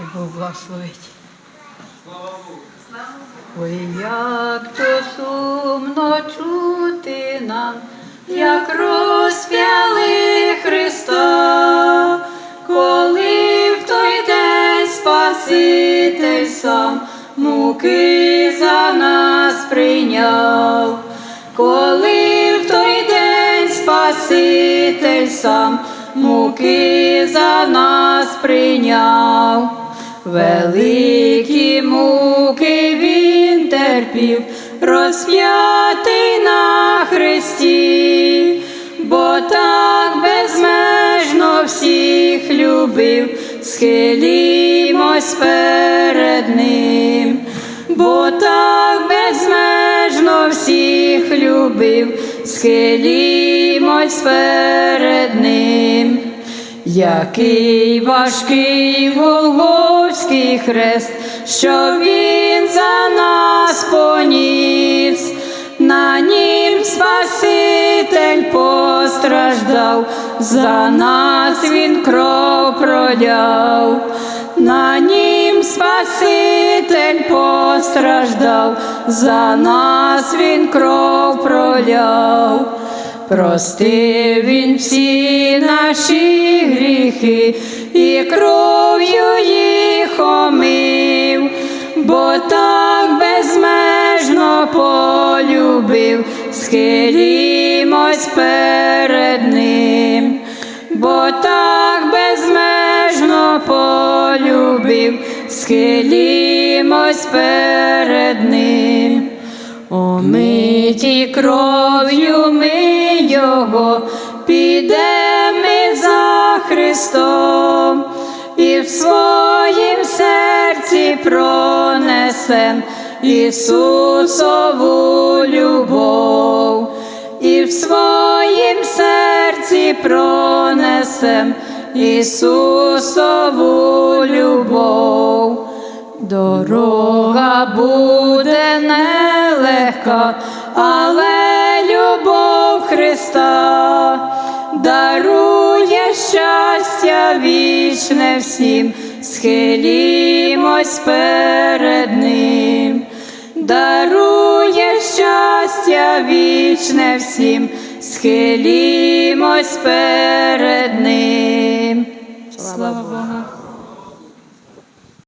Хай Бог благословить. Ой, як то сумно чути нам, як розп'яли Христа, коли в той день Спаситель сам муки за нас прийняв, коли в той день Спаситель сам муки за нас прийняв. Великі муки він терпів, розп'ятий на хресті, бо так безмежно всіх любив, схилімось перед ним, бо так безмежно всіх любив, схилімось перед ним. Який важкий Голгофський хрест, що він за нас поніс, на нім Спаситель постраждав, за нас він кров проляв, на нім Спаситель постраждав, за нас він кров проляв. Простив він всі наші гріхи і кров'ю їх омив, бо так безмежно полюбив, схилімось перед ним, бо так безмежно полюбив, схилімось перед ним. Омиті кров'ю його підемо за Христом і в своїм серці пронесем Ісусову любов, і в своїм серці пронесем Ісусову любов. Дорога буде нелегка, але дарує щастя вічне всім, схилімось перед Ним, дарує щастя вічне всім, схилімось перед.